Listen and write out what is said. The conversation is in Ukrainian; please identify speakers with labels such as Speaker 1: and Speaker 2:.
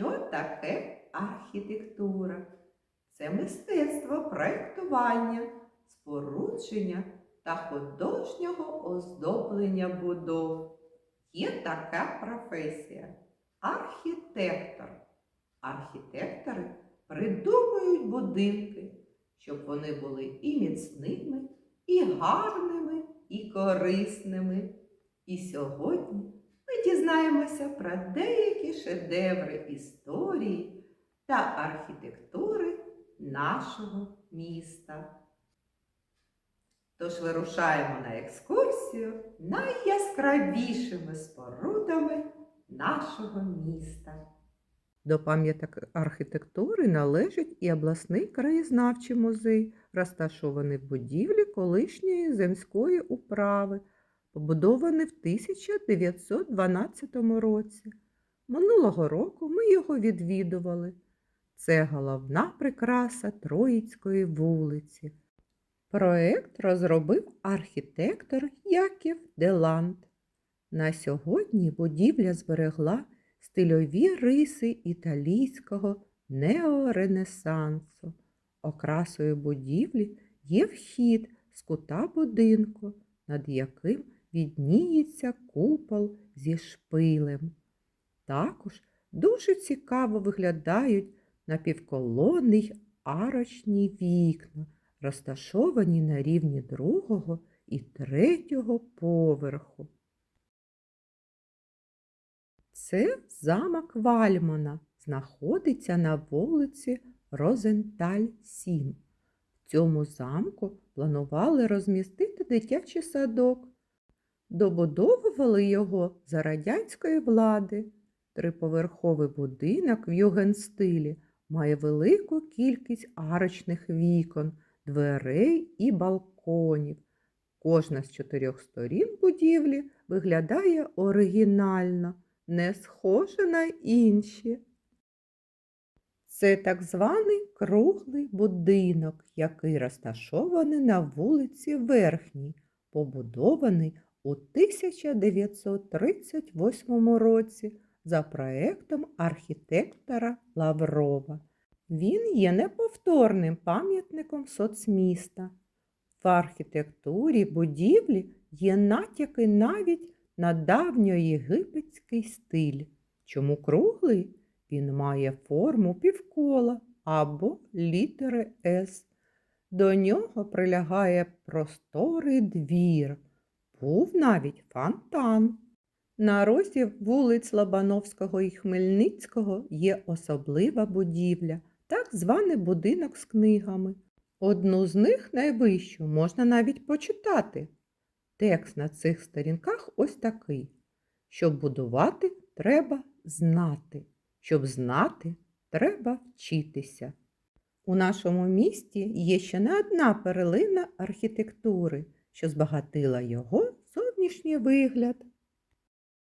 Speaker 1: Що таке архітектура? Це мистецтво проєктування, спорудження та художнього оздоблення будов. Є така професія архітектор. Архітектори придумують будинки, щоб вони були і міцними, і гарними, і корисними. І сьогодні дізнаємося про деякі шедеври історії та архітектури нашого міста. Тож вирушаємо на екскурсію найяскравішими спорудами нашого міста. До пам'яток архітектури належить і обласний краєзнавчий музей, розташований в будівлі колишньої земської управи, побудований в 1912 році. Минулого року ми його відвідували. Це головна прикраса Троїцької вулиці. Проект розробив архітектор Яків Деланд. На сьогодні будівля зберегла стильові риси італійського неоренесансу. Окрасою будівлі є вхід з кута будинку, над яким відніється купол зі шпилем. Також дуже цікаво виглядають напівколонні й арочні вікна, розташовані на рівні другого і третього поверху. Це замок Вальмана, знаходиться на вулиці Розенталь 7. В цьому замку планували розмістити дитячий садок. Добудовували його за радянської влади. Триповерховий будинок в югенстилі має велику кількість арочних вікон, дверей і балконів. Кожна з чотирьох сторін будівлі виглядає оригінально, не схожа на інші. Це так званий круглий будинок, який розташований на вулиці Верхній, побудований у 1938 році за проектом архітектора Лаврова. Він є неповторним пам'ятником соцміста. В архітектурі будівлі є натяки навіть на давньоєгипетський стиль. Чому круглий? Він має форму півкола або літери С. До нього прилягає просторий двір. Був навіть фонтан. На розі вулиць Лобановського і Хмельницького є особлива будівля, так званий будинок з книгами. Одну з них найвищу можна навіть почитати. Текст на цих сторінках ось такий. Щоб будувати, треба знати. Щоб знати, треба вчитися. У нашому місті є ще не одна перлина архітектури, що збагатила його зовнішній вигляд.